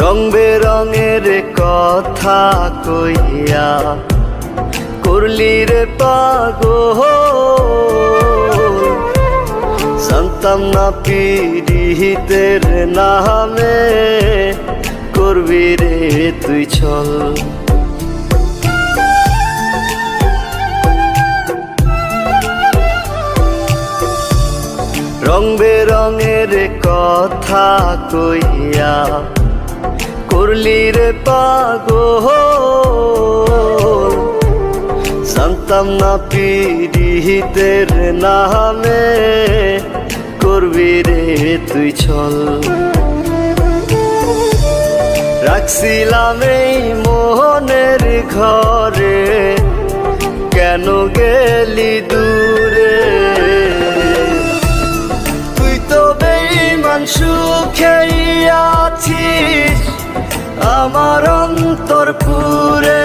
রং বেরঙের কথা কইয়া, করলি রে পাগো জানতাম না পিরিহিতের নামে করবি রে তুই ছল রং বেরঙের কথা কইয়া করলি রে পাগো জানতাম না পিরিহিতের নামে করবি রে তুই ছল। রাখছিলাম এই মোহনের ঘরে, কেন গেলি দূরে? তুই তো বেইমান সুখেই আছিস আমার অন্তর পুরে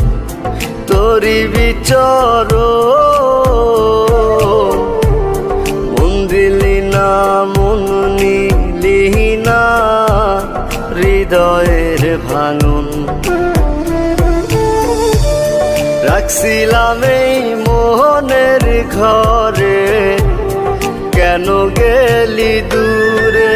তোরি বিচর। মন দিলি না, মন নিলি না, হৃদয়ের ভাঙন। রাখছিলাম এই মোহনের ঘরে, কেন গেলি দূরে?